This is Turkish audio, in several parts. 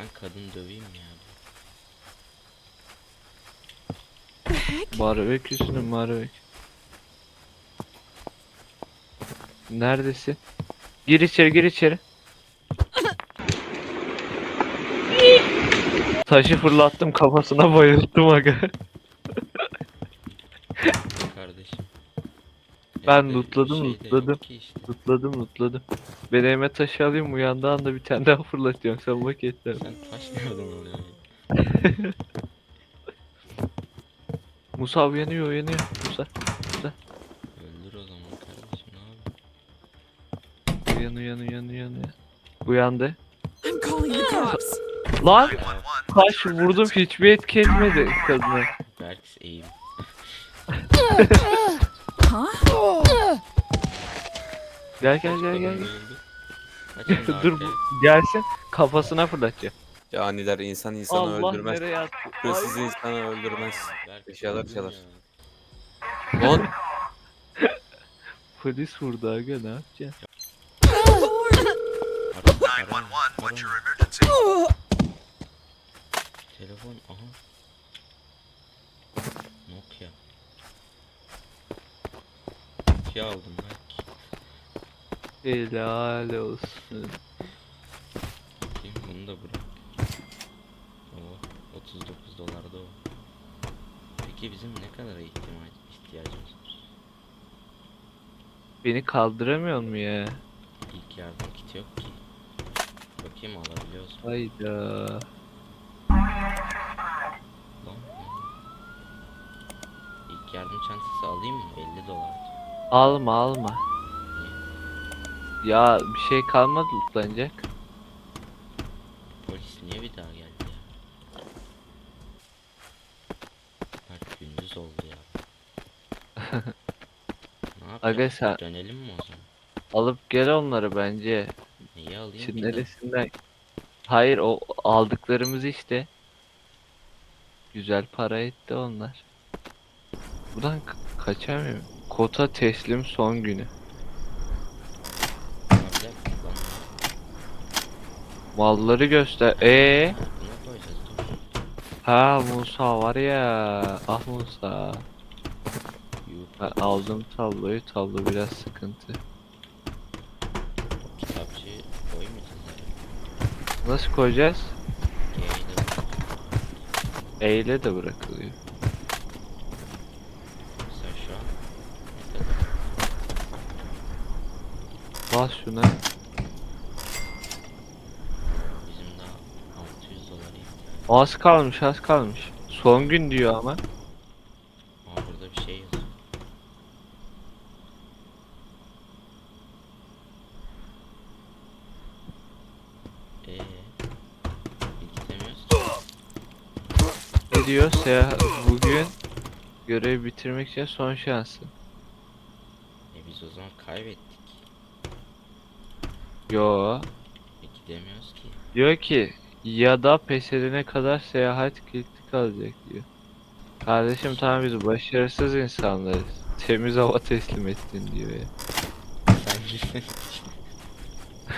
Ben kadın döveyim ya. Barbek üstüne barbek. Neredesin? Gir içeri gir içeri. Taşı fırlattım kafasına bayılttım aga. Kardeşim. Ben lootladım, şey lootladım. işte. Tutladım tutladım. Ben elime taşı alayım uyandığı anda bir tane daha fırlatıyorum sen bak yeter. Sen taş nereden alıyorsun? Musa uyanıyor uyanıyor. Musa Öldür o zaman kardeşim ne yapayım? uyan uyan uyan uyan. uyan. Uyandı. I'm calling the cops. Lan taş vurdum hiçbir etki etmedi kadına. Berks eğim. Huh? Gel gel gel gel. Da Dur bu gelsin kafasına fırlatacak. Caniler insan insanı Allah öldürmez. nereye attı? Hırsız insanı öldürmez. Bir şeyler çalar. Lan Polis vurdu aga ne yapacaksın? Telefon aha. Nokia. Nokia aldım Berk. Helal olsun. Bakayım bunu da bırak. Oo, 39 dolar da o. Peki bizim ne kadar ihtiyaç ihtiyacımız var? Beni kaldıramıyor mu ya? İlk yardım kiti yok ki. Bakayım alabiliyoruz mu? Hayda. Lan. İlk yardım çantası alayım mı? 50 dolar. Alma alma. Ya bir şey kalmadı lootlanacak. Polis niye bir daha geldi ya? Bak gündüz oldu ya. ne yapacağız? Aga sen Dönelim mi o zaman? alıp gel onları bence. Neyi alayım Şimdi de? neresinden? Hayır o aldıklarımız işte. Güzel para etti onlar. Buradan ka- kaçamıyorum. Kota teslim son günü. Ne yapacağız lan? Malları göster. Ee? Ha Musa var ya. Ah Musa. Ben aldım tabloyu. Tablo biraz sıkıntı. kitapçıyı koymayacağız. Nasıl koyacağız? Eyle de bırakılıyor. şu an kadar? Bas şuna. Bizim daha 600 dolar ihtiyacımız Az kalmış az kalmış. Son gün diyor ama. Aa burada bir şey yazıyor. Eee Gidemiyoruz. Ne diyor? Seyahat bugün görev bitirmek için son şansın. E biz o zaman kaybettik. Yo. E gidemiyoruz ki. Diyor ki ya da pes edene kadar seyahat kilitli kalacak diyor. Kardeşim tamam biz başarısız insanlarız. Temiz hava teslim ettin diyor ya.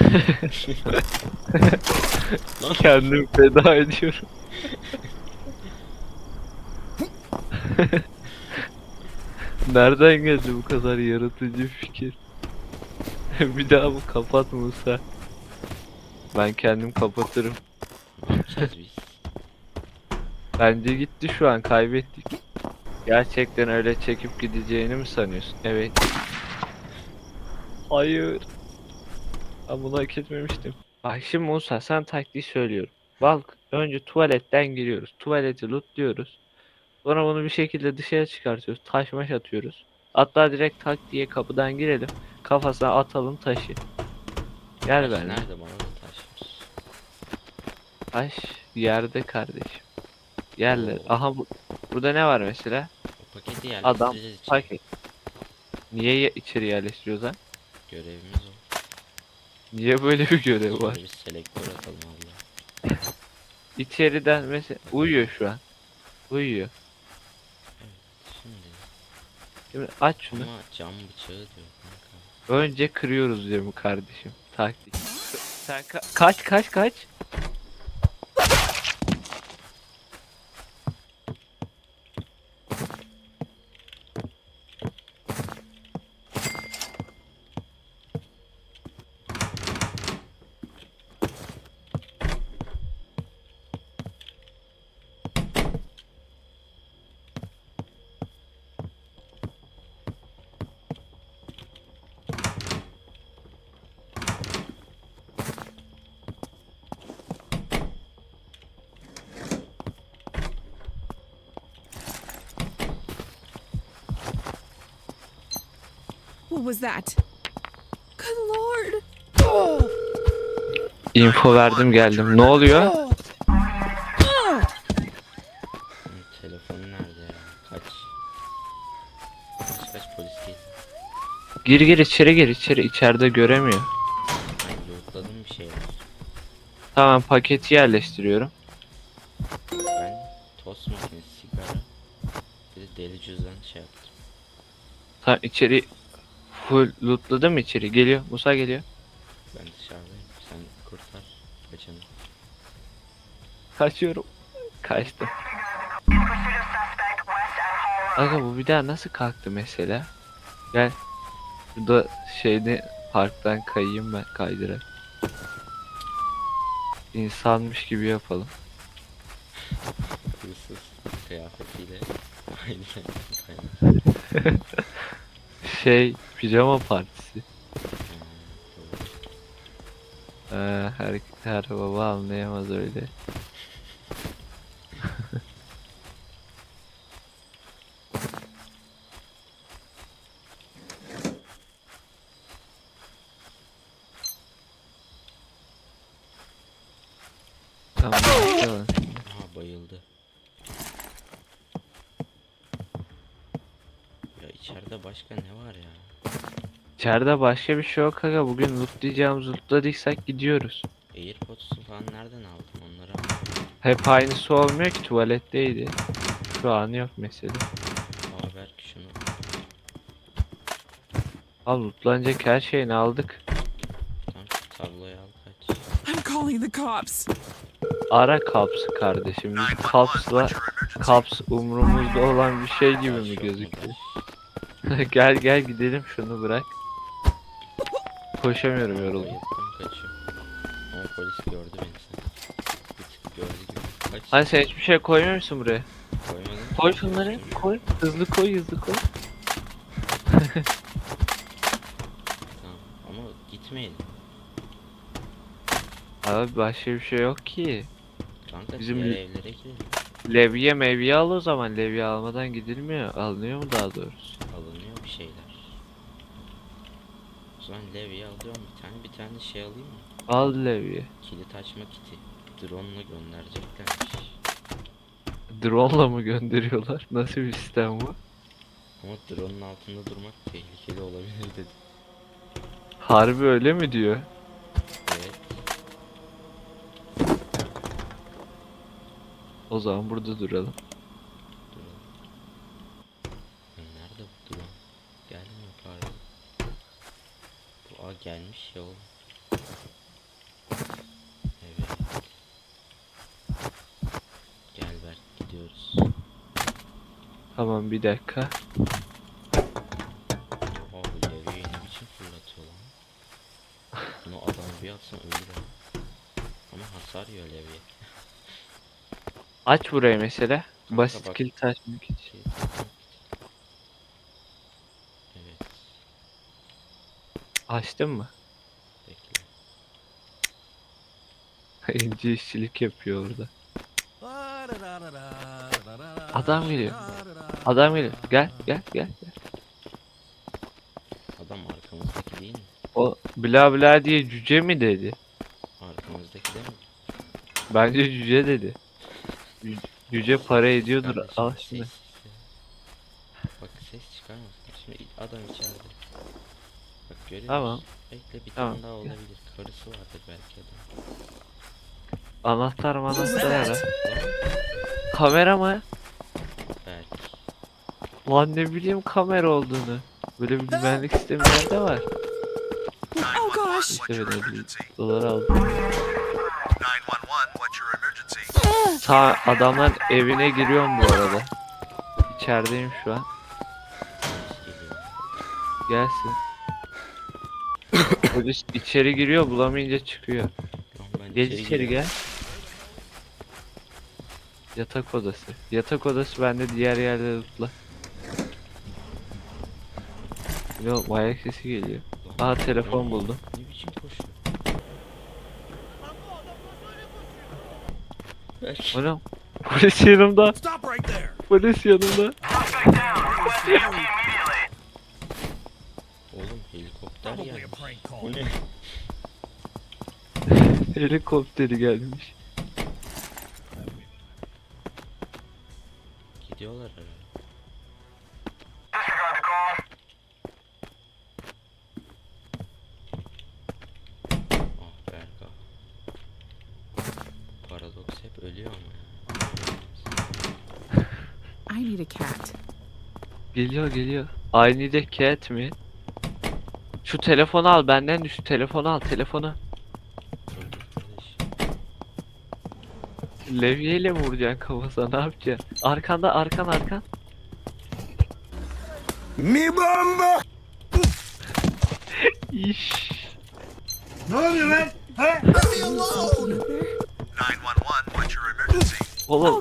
Kendim feda ediyorum. Nereden geldi bu kadar yaratıcı fikir? Bir daha bu kapat Musa. Ben kendim kapatırım. Biz? Bence gitti şu an kaybettik. Gerçekten öyle çekip gideceğini mi sanıyorsun? Evet. Hayır. Ben bunu hak etmemiştim. Bak şimdi Musa sen taktiği söylüyorum. Bak önce tuvaletten giriyoruz. Tuvaleti lootluyoruz. Sonra bunu bir şekilde dışarı çıkartıyoruz. Taş maş atıyoruz. Hatta direkt tak diye kapıdan girelim. Kafasına atalım taşı. Gel benimle. Nerede bana. Taş yerde kardeşim. Yerler. Oo. Aha bu, burada ne var mesela? Paketi Adam yerleştireceğiz için. Paket. Niye ye- içeri yerleştiriyoruz lan? Görevimiz o. Niye böyle bir görev var? Şöyle bir selektör atalım Allah. İçeriden mesela uyuyor şu an. Uyuyor. Şimdi Şimdi aç şunu. ama cam bıçağı diyor kanka. Önce kırıyoruz diyor bu kardeşim. Taktik. Sen ka- kaç kaç kaç. Was that? Good lord. Info verdim geldim. Ne oluyor? Hı, Telefonu nerede ya? Kaç. Kaç kaç polis değil. Gir gir içeri gir içeri. İçeride göremiyor. Ay lootladım bir şeyler. Tamam paketi yerleştiriyorum. Ben tost makinesi, sigara, bir de deli cüzdan şey yaptım. Tamam içeri full lootladım içeri. Geliyor. Musa geliyor. Ben dışarıdayım. Sen kurtar kaçanı. Kaçıyorum. Kaçtım. Aga bu bir daha nasıl kalktı mesela? Gel. Burada şeyde parktan kayayım ben kaydırarak. İnsanmış gibi yapalım. Hırsız kıyafetiyle aynı. Şey pijama partisi. Ee, her, her baba anlayamaz öyle. Tamam. Aha bayıldı. Ya içeride başka ne var ya? İçeride başka bir şey yok aga. Bugün lootlayacağımız lootladıysak gidiyoruz. Airpods'u falan nereden aldın onları. Hep aynısı olmuyor ki tuvaletteydi. Şu an yok mesela. Aa belki şunu. Al lootlanacak her şeyini aldık. Tam şu tabloyu al kaç. I'm calling the cops. Ara Kalps'ı kardeşim. Biz Kalps'la Kalps umrumuzda olan bir şey gibi mi gözüküyor? gel gel gidelim şunu bırak. Koşamıyorum yoruldum. Kaçıyor. Ama polis gördü beni sen. Bir tık gördü gibi. Kaç. Hani sen hiçbir şey koymuyor musun buraya? Koymadın. Koy şunları koy. Hızlı koy hızlı koy. Tamam ama gitmeyelim. Abi başka bir şey yok ki. Kanka Bizim diğer evlere gidelim. Levye mevye al o zaman. Levye almadan gidilmiyor. Alınıyor mu daha doğrusu? Bir şeyler. O zaman levye alıyorum bir tane. Bir tane şey alayım mı? Al levye. Kilit açma kiti. Drone'la göndereceklermiş. Drone'la mı gönderiyorlar? Nasıl bir sistem bu? Ama drone'un altında durmak tehlikeli olabilir dedi. Harbi öyle mi diyor? Evet. O zaman burada duralım. Drone. Ya nerede bu drone? Gelmiyor pardon. Bu a gelmiş ya oğlum. Evet. Gel Berk gidiyoruz. Tamam bir dakika. Bu levyeyi ne biçim fırlatıyor lan? Bunu adamı bir atsan ölür ha. Ama hasar yiyor levye. Aç burayı mesela. Basit kilit açmak için. Şey, takmak için. evet Açtın mı? İnce işçilik yapıyor orada. Adam geliyor. Adam geliyor. Gel gel gel. gel. Adam arkamızdaki değil mi? O bla bla diye cüce mi dedi? Arkamızdaki değil mi? Bence cüce dedi. Cü- Cüce para ediyordur. Kardeşim, Al sessiz şunu. ya. Bak ses çıkarmasın. Şimdi adam içeride. Bak görüyor Tamam. Bekle bir Tamam, tane daha olabilir. Karısı vardır belki adam. Anahtar manahtar ara. Kamera mı? belki. Lan ne bileyim kamera olduğunu. Böyle bir güvenlik sistemi nerede var? Oh gosh. 50 dolar aldım. 911, what's your emergency? Sağ adamların evine giriyorum bu arada. İçerideyim şu an. Geliyor. Gelsin. Polis içeri giriyor bulamayınca çıkıyor. Lan ben Gel içeri gel. Yatak odası. Yatak odası bende diğer yerlere tutla. Yok ayak sesi geliyor. Aha telefon buldum. Ne biçim koşuyor? Oğlum polis yanımda. Polis yanımda. Ne? Helikopteri gelmiş. Gidiyorlar herhalde. Ah Berka. Paradoks hep ölüyor ama ya. I need a cat. Geliyor geliyor. I need a cat mi? Şu telefonu al benden şu telefonu al telefonu. Levyeyle mi vuracaksın kafasına ne yapacaksın? Arkanda arkan arkan. Mi bomba! İş. Ne oluyor lan? Ha? 911, what's your emergency? Oğlum Oh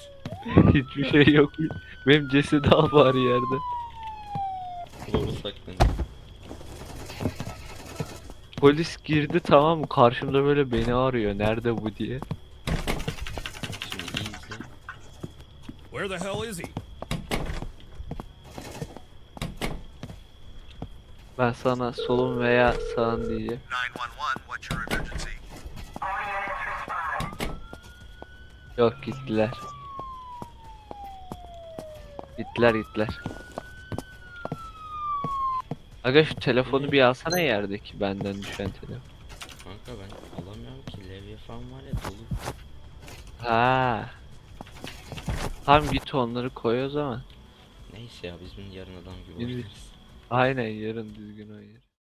hiçbir şey yok. Benim cesedi al bari yerde. Kolumu saklanıyor. Polis girdi tamam mı? Karşımda böyle beni arıyor. Nerede bu diye. Şimdi iyi izle. Where the hell is he? Ben sana solun veya sağın diyeceğim. 911, what's your emergency? Yok gittiler. Gittiler gittiler. Aga şu telefonu bir alsana yerdeki benden düşen telefon. Kanka ben alamıyorum ki levye falan var ya dolu. Ha. Tam git onları koy o zaman. Neyse ya biz bunu yarın adam gibi Yürü. oynarız. Aynen yarın düzgün oynarız.